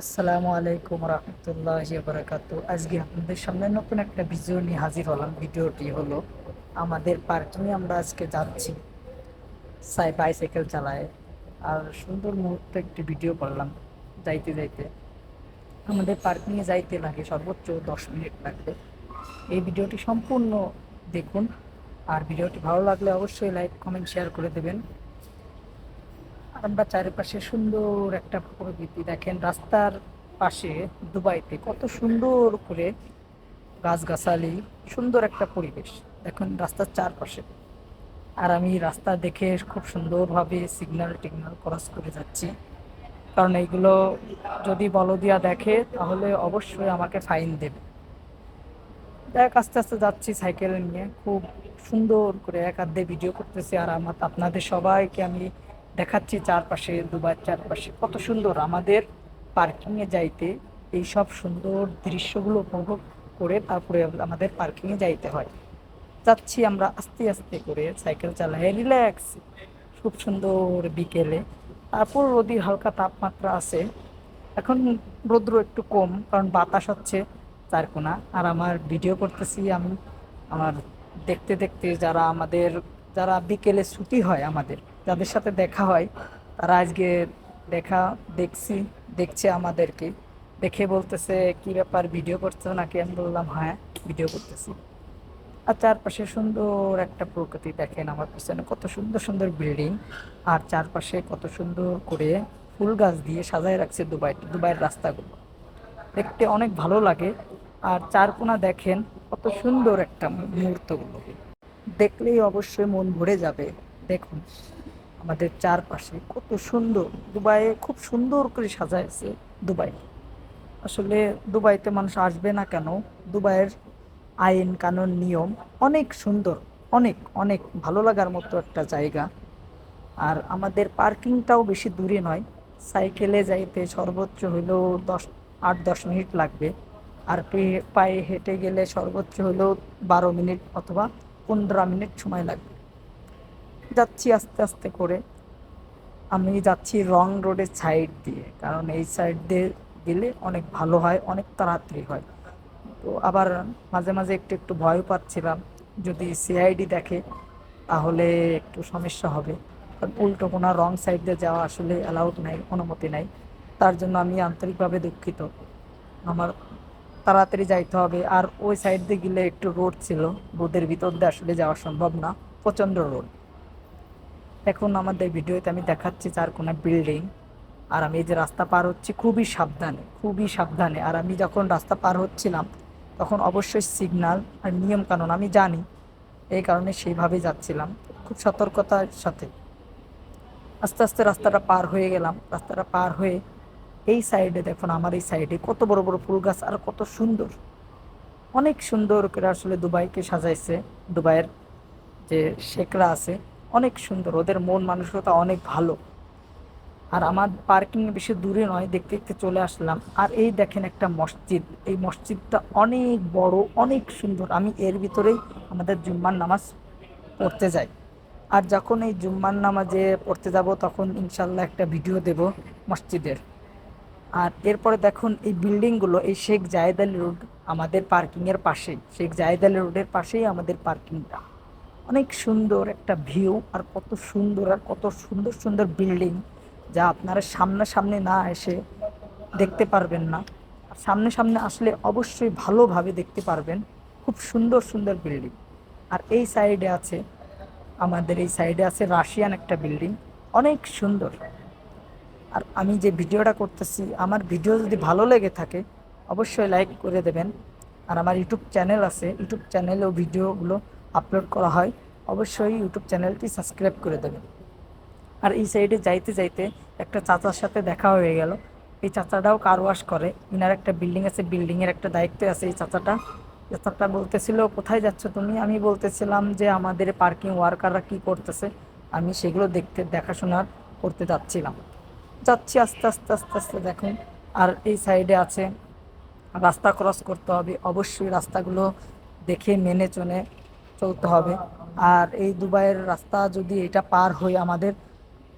আসসালামু আলাইকুম রহমতুল্লাহ বারাকাতু। আজকে আপনাদের সামনে নতুন একটা ভিডিও নিয়ে হাজির হলাম। ভিডিওটি হলো আমাদের পার্কিংয়ে আমরা আজকে যাচ্ছি সাই বাইসাইকেল চালায়। আর সুন্দর মুহূর্তে একটি ভিডিও করলাম যাইতে যাইতে। আমাদের পার্কিংয়ে যাইতে লাগে সর্বোচ্চ দশ মিনিট লাগবে। এই ভিডিওটি সম্পূর্ণ দেখুন। আর ভিডিওটি ভালো লাগলে অবশ্যই লাইক কমেন্ট শেয়ার করে দেবেন। আমরা চারিপাশে সুন্দর একটা প্রকৃতি দেখেন, রাস্তার পাশে দুবাইতে কত সুন্দর করে গাছগাছালি, সুন্দর একটা পরিবেশ। দেখুন রাস্তার চারপাশে। আর আমি রাস্তা দেখে খুব সুন্দরভাবে সিগন্যাল টিগনাল ক্রস করে যাচ্ছি। কারণ এইগুলো যদি বলদিয়া দেখে, তাহলে অবশ্যই আমাকে ফাইন দেবে। দেখ, আস্তে আস্তে যাচ্ছি সাইকেল নিয়ে। খুব সুন্দর করে এক দিয়ে ভিডিও করতেছি। আর আমার আপনাদের সবাইকে আমি দেখাচ্ছি চারপাশে, দুবার চারপাশে। কত সুন্দর আমাদের পার্কিংয়ে যাইতে, এই সব সুন্দর দৃশ্যগুলো উপভোগ করে তারপরে আমাদের পার্কিংয়ে যাইতে হয়। যাচ্ছি আমরা আস্তে আস্তে করে সাইকেল চালাই রিল্যাক্স খুব সুন্দর বিকেলে। তারপর রোদির হালকা তাপমাত্রা আছে। এখন রৌদ্র একটু কম, কারণ বাতাস হচ্ছে চারকোনা আর আমার ভিডিও করতেছি আমি, আমার দেখতে দেখতে যারা আমাদের, যারা বিকেলে ছুটি হয় আমাদের যাদের সাথে দেখা হয়, তারা আজকে দেখা, দেখছি, দেখছে আমাদেরকে। দেখে বলতেছে, কি ব্যাপার, ভিডিও করছ? নাকি আমি বললাম হ্যাঁ ভিডিও করতেছি। আর চারপাশে সুন্দর একটা প্রকৃতি দেখেন আমার পিছনে। কত সুন্দর সুন্দর বিল্ডিং। আর চারপাশে কত সুন্দর করে ফুল গাছ দিয়ে সাজায় রাখছে দুবাই, দুবাইয়ের রাস্তাগুলো। দেখতে অনেক ভালো লাগে। আর চারকোনা দেখেন, কত সুন্দর একটা মুহূর্তগুলো দেখলেই অবশ্যই মন ভরে যাবে। দেখুন। আমাদের চারপাশে কত সুন্দর। দুবাইয়ে খুব সুন্দর করে সাজাইছে দুবাই। আসলে দুবাইতে মানুষ আসবে না কেন? দুবাইয়ের আইন কানুন নিয়ম অনেক সুন্দর, অনেক অনেক ভালো লাগার মতো একটা জায়গা। আর আমাদের পার্কিংটাও বেশি দূরে নয়। সাইকেলে যাইতে সর্বোচ্চ হইলেও দশ, আট, দশ মিনিট লাগবে। আর পায়ে হেঁটে গেলে সর্বোচ্চ হলেও বারো মিনিট অথবা পনেরো মিনিট সময় লাগবে। যাচ্ছি আস্তে আস্তে করে। আমি যাচ্ছি রং রোডের সাইড দিয়ে, কারণ এই সাইড দিয়ে গেলে অনেক ভালো হয়, অনেক তাড়াতাড়ি হয়। তো আবার মাঝে মাঝে একটু একটু ভয়ও পাচ্ছিলাম। যদি সিআইডি দেখে, তাহলে একটু সমস্যা হবে। কারণ উল্টো কোনো রং সাইড দিয়ে যাওয়া আসলে অ্যালাউড নাই, অনুমতি নাই। তার জন্য আমি আন্তরিকভাবে দুঃখিত। আমার তাড়াতাড়ি যাইতে হবে। আর ওই সাইড দিয়ে গেলে একটু রোড ছিল। রোদের ভিতর দিয়ে আসলে যাওয়া সম্ভব না। প্রচণ্ড রোড এখন আমাদের ভিডিওতে আমি দেখাচ্ছি চার কোনো বিল্ডিং আর আমি এই যে রাস্তা পার হচ্ছি, খুবই সাবধানে খুবই সাবধানে। আর আমি যখন রাস্তা পার হচ্ছিলাম, তখন অবশ্যই সিগন্যাল আর নিয়ম কানুন আমি জানি, এই কারণে সেইভাবে যাচ্ছিলাম। খুব সতর্কতার সাথে। আস্তে আস্তে রাস্তাটা পার হয়ে গেলাম। রাস্তাটা পার হয়ে এই সাইডে দেখুন, আমার এই সাইডে কত বড় বড় ফুল গাছ, আর কত সুন্দর। অনেক সুন্দর করে আসলে দুবাইকে সাজাইছে। দুবাইয়ের যে শেখরা আছে অনেক সুন্দর, ওদের মন মানসিকতা অনেক ভালো। আর আমার পার্কিং বেশি দূরে নয়, দেখতে দেখতে চলে আসলাম। আর এই দেখেন একটা মসজিদ, এই মসজিদটা অনেক বড়, অনেক সুন্দর। আমি এর ভিতরেই আমাদের জুম্মার নামাজ পড়তে যাই। আর যখন এই জুম্মার নামাজে পড়তে যাব, তখন ইনশাল্লাহ একটা ভিডিও দেব মসজিদের। আর এরপরে দেখুন, এই বিল্ডিংগুলো এই শেখ জায়েদ আলী রোড আমাদের পার্কিংয়ের পাশেই। শেখ জায়েদ আলী রোডের পাশেই আমাদের পার্কিংটা অনেক সুন্দর একটা ভিউ আর কত সুন্দর আর কত সুন্দর সুন্দর বিল্ডিং যা আপনারা সামনাসামনি না এসে দেখতে পারবেন না। সামনে সামনে আসলে অবশ্যই ভালোভাবে দেখতে পারবেন। খুব সুন্দর সুন্দর বিল্ডিং। আর এই সাইডে আছে, আমাদের এই সাইডে আছে রাশিয়ান একটা বিল্ডিং। অনেক সুন্দর। আর আমি যে ভিডিওটা করতেছি, আমার ভিডিও যদি ভালো লেগে থাকে, অবশ্যই লাইক করে দেবেন। আর আমার ইউটিউব চ্যানেল আছে, ইউটিউব চ্যানেলেও ভিডিওগুলো আপলোড করা হয়, অবশ্যই ইউটিউব চ্যানেলটি সাবস্ক্রাইব করে দেবেন। আর এই সাইডে যাইতে যাইতে একটা চাচার সাথে দেখা হয়ে গেল। এই চাচাটাও কার ওয়াশ করে। ইনার একটা বিল্ডিং আছে বিল্ডিংয়ের একটা দায়িত্ব আছে এই চাচাটা। চাচাটা বলতেছিল, কোথায় যাচ্ছ তুমি? আমি বলতেছিলাম যে, আমাদের পার্কিং ওয়ার্কাররা কি করতেছে? আমি সেগুলো দেখতে, দেখাশোনা করতে যাচ্ছিলাম। যাচ্ছি আস্তে আস্তে আস্তে আস্তে দেখুন। আর এই সাইডে আছে, রাস্তা ক্রস করতে হবে। অবশ্যই রাস্তাগুলো দেখে, মেনে চলে চলতে হবে। আর এই দুবাইয়ের রাস্তা যদি এটা পার হয়ে আমাদের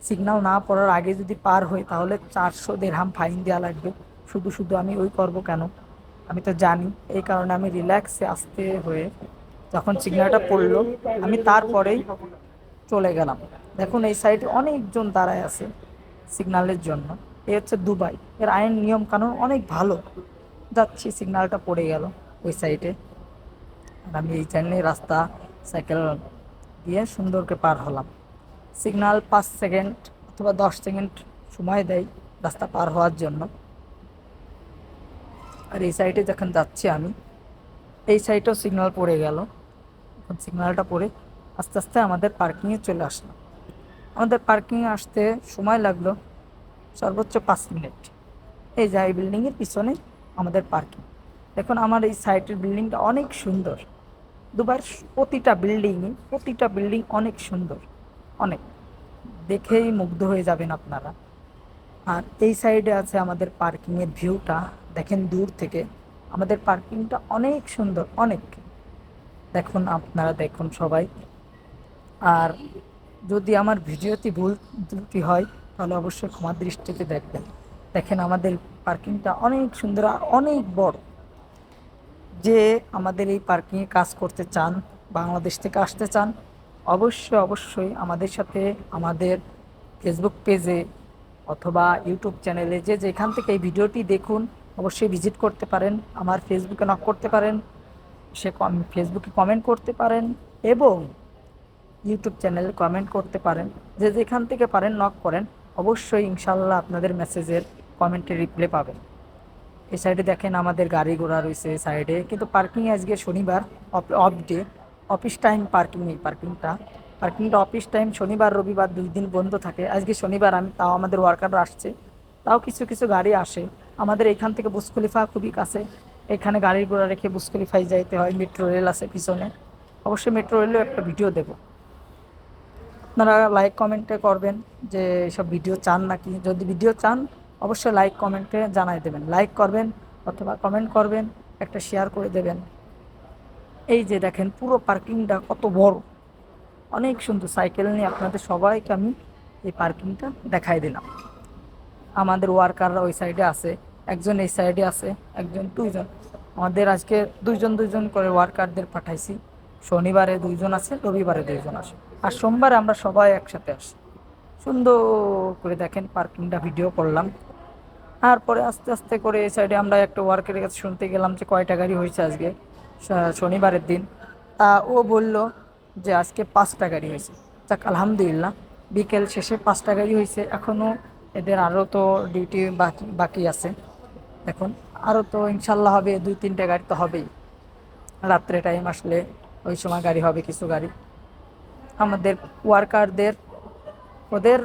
সিগনাল না পড়ার আগে যদি পার হই তাহলে চারশো দেড়হাম ফাইন দেওয়া লাগবে। শুধু শুধু আমি ওই করব কেন? আমি তো জানি, এই কারণে আমি রিল্যাক্সে আসতে হয়ে যখন সিগনালটা পড়ল, আমি তারপরেই চলে গেলাম। দেখুন, এই সাইডে অনেকজন দাঁড়ায় আছে সিগনালের জন্য। এ হচ্ছে দুবাই। এর আইন, নিয়ম, কানুন অনেক ভালো। যাচ্ছি সিগনালটা পড়ে গেল ওই সাইডে আমি এই জন্যে রাস্তা সাইকেল দিয়ে সুন্দরকে পার হলাম। সিগন্যাল পাঁচ সেকেন্ড অথবা দশ সেকেন্ড সময় দেয় রাস্তা পার হওয়ার জন্য। আর এই সাইডে যখন যাচ্ছি আমি, এই সাইডেও সিগনাল পড়ে গেল। এখন সিগন্যালটা পড়ে আস্তে আস্তে আমাদের পার্কিংয়ে চলে আসলাম। আমাদের পার্কিংয়ে আসতে সময় লাগল সর্বোচ্চ পাঁচ মিনিট এই যে এই বিল্ডিংয়ের পিছনে আমাদের পার্কিং দেখুন, আমার এই সাইটের বিল্ডিংটা অনেক সুন্দর। দুবার প্রতিটা বিল্ডিংই প্রতিটা বিল্ডিং অনেক সুন্দর, অনেক। দেখেই মুগ্ধ হয়ে যাবেন আপনারা। আর এই সাইডে আছে আমাদের পার্কিংয়ের ভিউটা দেখেন দূর থেকে। আমাদের পার্কিংটা অনেক সুন্দর, অনেক। দেখুন আপনারা, দেখুন সবাই। আর যদি আমার ভিডিওতে ভুল ত্রুটি হয়, তাহলে অবশ্যই ক্ষমা দৃষ্টিতে দেখবেন। দেখেন আমাদের পার্কিংটা অনেক সুন্দর আর অনেক বড়। যে আমাদের এই পার্কিংয়ে কাজ করতে চান, বাংলাদেশ থেকে আসতে চান, অবশ্যই অবশ্যই আমাদের সাথে আমাদের ফেসবুক পেজে অথবা ইউটিউব চ্যানেলে যে যেখান থেকে এই ভিডিওটি দেখুন, অবশ্যই ভিজিট করতে পারেন, আমার ফেসবুকে নক করতে পারেন, সে কম- ফেসবুকে কমেন্ট করতে পারেন এবং ইউটিউব চ্যানেলে কমেন্ট করতে পারেন, যে যেখান থেকে পারেন নক করেন, অবশ্যই ইনশাল্লাহ আপনাদের মেসেজের কমেন্টে রিপ্লাই পাবেন। এই সাইডে দেখেন আমাদের গাড়ি ঘোড়া রয়েছে সাইডে। কিন্তু পার্কিং আজকে শনিবার, off day office time parking এই পার্কিংটা পার্কিংটা অফিস টাইম শনিবার, রবিবার দুই দিন বন্ধ থাকে। আজকে শনিবার আমি, তাও আমাদের ওয়ার্কাররা আসছে। তাও কিছু কিছু গাড়ি আসে। আমাদের এখান থেকে বুসখলিফা খুবই কাছে। এখানে গাড়ি ঘোড়া রেখে বুসখলিফায় যাইতে হয় মেট্রো রেল আছে পিছনে। অবশ্যই মেট্রো রেলেও একটা ভিডিও দেবো। আপনারা লাইক কমেন্টে করবেন যে সব ভিডিও চান নাকি? যদি ভিডিও চান অবশ্যই লাইক কমেন্টে জানাই দেবেন। লাইক করবেন অথবা কমেন্ট করবেন, একটা শেয়ার করে দেবেন। এই যে দেখেন, পুরো পার্কিংটা কত বড়। অনেক সুন্দর সাইকেল নিয়ে আপনাদের সবাইকে আমি এই পার্কিংটা দেখাই দিলাম। আমাদের ওয়ার্কাররা ওই সাইডে আছে, একজন এই সাইডে আছে, একজন দুইজন। আমাদের আজকে দুইজন দুইজন করে ওয়ার্কারদের পাঠাইছি। শনিবারে দুইজন আছে, রবিবারে দুইজন আসে আর সোমবারে আমরা সবাই একসাথে আসি সুন্দর করে দেখেন পার্কিংটা ভিডিও করলাম। তারপরে আস্তে আস্তে করে এই সাইডে আমরা একটা ওয়ার্কের কাছে শুনতে গেলাম যে কয়টা গাড়ি হয়েছে আজকে শনিবারের দিন। তা ও বলল যে আজকে পাঁচটা গাড়ি হয়েছে। যাক, আলহামদুলিল্লাহ, বিকেল শেষে পাঁচটা গাড়ি হয়েছে। এখনও এদের আরও তো ডিউটি বাকি বাকি আছে। এখন আরও তো ইনশাল্লাহ হবে, দুই, তিনটে গাড়ি তো হবেই। রাত্রে টাইম আসলে ওই সময় গাড়ি হবে, কিছু গাড়ি। আমাদের ওয়ার্কারদের ওদের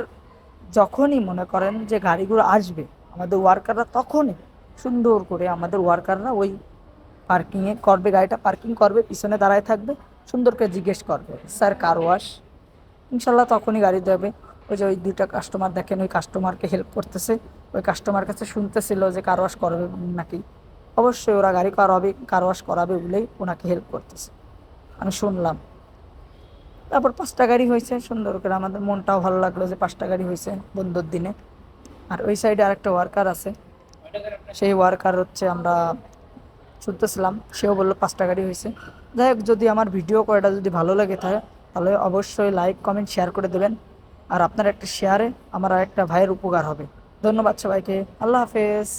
যখনই মনে করেন যে গাড়িগুলো আসবে আমাদের ওয়ার্কাররা তখনই সুন্দর করে আমাদের ওয়ার্কাররা ওই পার্কিংয়ে করবে, গাড়িটা পার্কিং করবে, পিছনে দাঁড়ায় থাকবে, সুন্দর করে জিজ্ঞেস করবে, স্যার, কার ওয়াশ ইনশাল্লাহ তখনই গাড়ি দেবে। ওই যে ওই দুইটা কাস্টমার দেখেন, ওই কাস্টমারকে হেল্প করতেছে, ওই কাস্টমার কাছে শুনতেছিল যে কার ওয়াশ করবে নাকি। অবশ্যই ওরা গাড়ি করাবে, কার ওয়াশ করাবে বলেই ওনাকে হেল্প করতেছে। আমি শুনলাম। তারপর পাঁচটা গাড়ি হয়েছে, সুন্দর করে আমাদের মনটাও ভালো লাগল যে পাঁচটা গাড়ি হয়েছে বন্ধুর দিনে। আর ওই সাইডে আরেকটা ওয়ার্কার আছে। সেই ওয়ার্কার হচ্ছে আমরা শুনতেছিলাম, সেও বলল পাঁচটা গাড়ি হয়েছে। যাই হোক, যদি আমার ভিডিও করাটা যদি ভালো লাগে থাকে তাহলে অবশ্যই লাইক কমেন্ট শেয়ার করে দেবেন। আর আপনার একটা শেয়ারে আমার আরেকটা ভাইয়ের উপকার হবে। ধন্যবাদ সবাইকে। আল্লাহ হাফেজ।